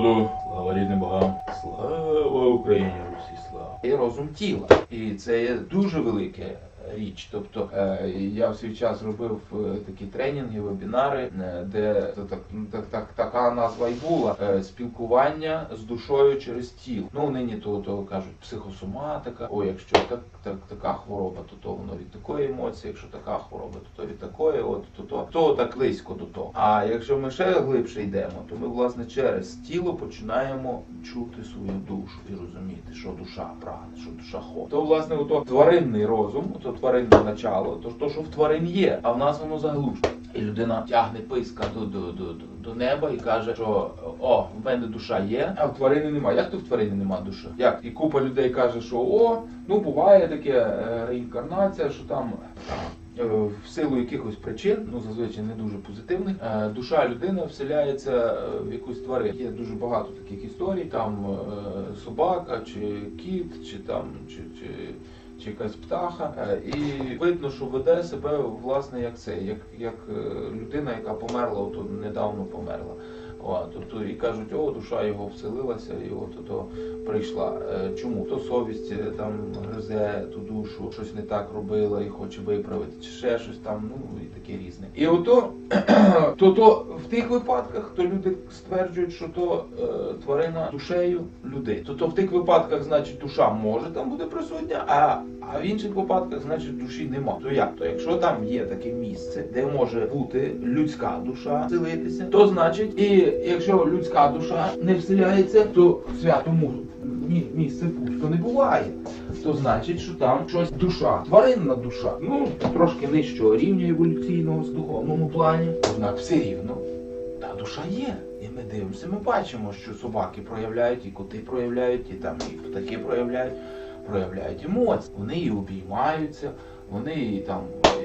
народу, слава рідним богам, слава Україні, Русі, слава. І розум тіла. І це є дуже велика річ. Тобто е, я в свій час робив е, такі тренінги, вебінари, е, де так, так, так, така назва й була спілкування з душою через тіло. Ну нині то, то кажуть психосоматика. О, якщо так, так така хвороба, то то воно від такої емоції, якщо така хвороба, то то від такої, от то то, то так близько до того. А якщо ми ще глибше йдемо, то ми власне через тіло починаємо чути свою душу і розуміти, що душа прагне, що душа хоче. То власне ото тваринний розум, ото тваринне начало, то, то що в тварин є, а в нас воно заглушено. І людина тягне писка до, до, до, до, неба і каже, що о, в мене душа є, а в тварини немає. Як то в тварині немає душі? Як? І купа людей каже, що о, ну буває таке е, реінкарнація, що там. е, В силу якихось причин, ну зазвичай не дуже позитивних, е, душа людини вселяється в якусь тварину. Є дуже багато таких історій. Там собака, чи кіт, чи там чи, чи, чи якась птаха. Е, І видно, що веде себе власне як це, як, як е, людина, яка померла, от недавно померла. О, тобто і кажуть, о, душа його вселилася, і от то прийшла. Е, Чому? То совість е, там гризе ту душу, щось не так робила і хоче виправити, чи ще щось там, ну і таке різне. І ото то, то в тих випадках то люди стверджують, що то е, тварина душею людей. То, то в тих випадках, значить, душа може там бути присутня, а, а в інших випадках, значить, душі нема. То як? То якщо там є таке місце, де може бути людська душа вселитися, то значить, і якщо людська душа не вселяється, то святому мі- місце пусто не буває. То значить, що там щось душа, тваринна душа, ну трошки нижчого рівня еволюційного з духовному плані. Однак все рівно та душа є. І ми дивимося, ми бачимо, що собаки проявляють, і коти проявляють, і там і птахи проявляють, проявляють емоції. Вони і обіймаються, вони там,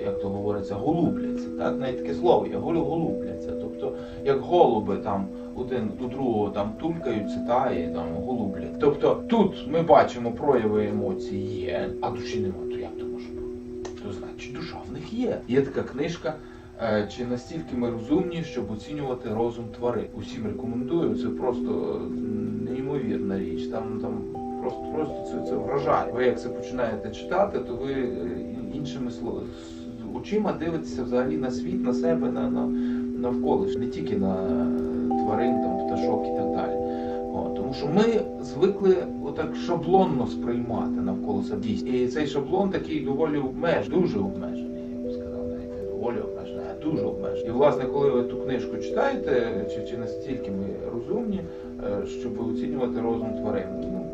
як то говориться, голубляться. Так, навіть таке слово є, голю голубляться. Тобто, як голуби там один до другого там тулькаються, та і там голублять. Тобто тут ми бачимо прояви емоцій є, а душі немає. То як то може бути? То значить душа в них є. Є така книжка. е, Чи настільки ми розумні, щоб оцінювати розум тварин? Усім рекомендую. Це просто неймовірна річ. Там там просто просто це, це вражає. Ви як це починаєте читати, то ви е, іншими словами очима дивитеся взагалі на світ, на себе, на, на навколишнє, не тільки на е, тварин, там пташок і так далі. О, тому що ми звикли отак шаблонно сприймати навколо себе. І цей шаблон такий доволі обмежений, дуже обмежений, я б сказав, навіть доволі обмежений, а дуже обмежений. І власне, коли ви ту книжку читаєте, чи, чи настільки ми розумні, е, щоб оцінювати розум тварин, ну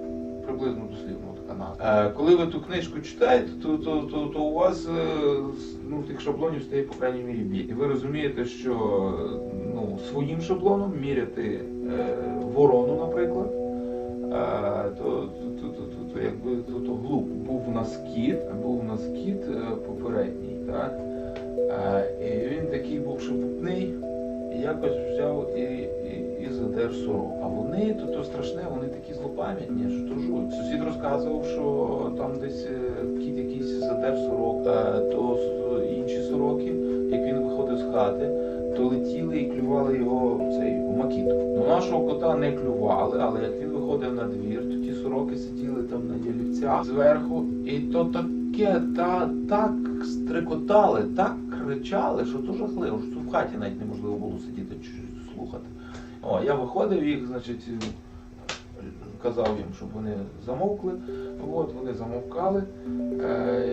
приблизно дослівно така назва. Е, Коли ви ту книжку читаєте, то, то, то, то у вас е, ну, тих шаблонів стає по крайній мірі більше. І ви розумієте, що ну, своїм шаблоном міряти е, ворону, наприклад, і сорок. А вони, то, то страшне, вони такі злопам'ятні, що то жуть. Сусід розказував, що там десь е, кіт якийсь задер сорок, е, то інші сороки, як він виходив з хати, то летіли і клювали його цей у макітку. Ну нашого кота не клювали, але як він виходив на двір, то ті сороки сиділи там на ялівцях зверху, і то таке та так стрикотали, так кричали, що то жахливо, що в хаті навіть неможливо було сидіти. О, я виходив їх, значить, казав їм, щоб вони замовкли. От вони замовкали, е,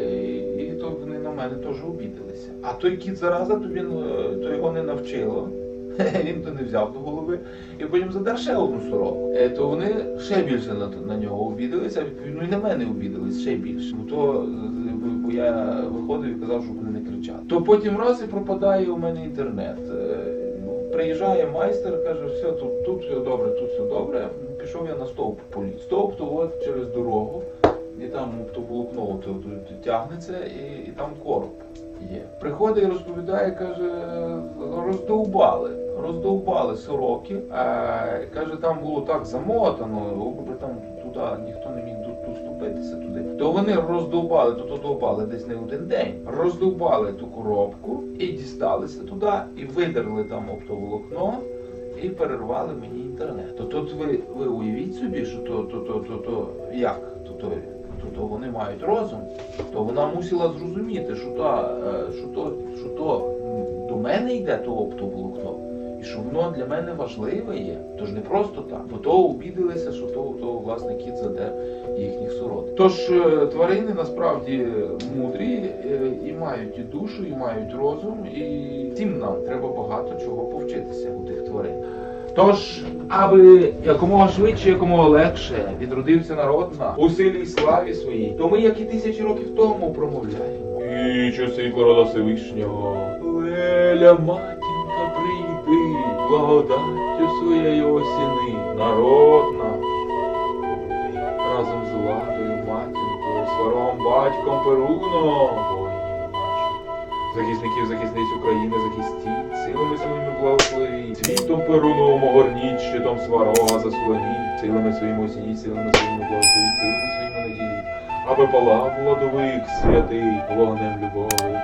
і, то вони на мене теж обідалися. А той кіт зараза, то він е, то його не навчило. Він то не взяв до голови і потім задер ще одну сороку. Е, То вони ще більше на, на нього обідалися, відповідно і на мене обідались ще більше. То е, бо я виходив і казав, щоб вони не кричали. То потім раз і пропадає у мене інтернет. Е, Приїжджає майстер, каже, все тут, тут все добре, тут все добре. Пішов я на стовп поліз. Стовп то от через дорогу, і там то волокно тягнеться, і, і там короб є. Приходить і розповідає, каже, роздовбали. Роздовбали сороки. А, каже, там було так замотано, там туди ніхто не міг доступитися туди. То вони роздовбали, то то довбали десь не один день. Роздовбали ту коробку і дісталися туди, і видерли там оптоволокно. і перервали мені інтернет. То тут ви, ви уявіть собі, що то, то, то, то, то як? То, то, то, то вони мають розум, то вона мусила зрозуміти, що то, е, що то, що то до мене йде то оптоволокно. І що воно для мене важливе є, то ж не просто так, бо то обідалися, що то, то власне кіт заде їхніх сород. Тож е, тварини насправді мудрі е, і мають і душу, і мають розум, і всім нам треба багато чого повчитися у тих тварин. Тож, аби якомога швидше, якомога легше відродився народ на у силі і славі своїй, то ми, як і тисячі років тому, промовляємо. І часи рода Всевишнього, Леля, прийди, благодаттю своєю осіни, народна разом з владою, матінкою, сваром, батьком, Перуном, захисників, захисниць України, захистіть, силами своїми благословіть, світом Перуновим огорніть, щитом сварога заслоніть, силами своїми осініть, силами своїми благословіть, силами своїми наділіть, аби палав владовик святий, вогнем любові,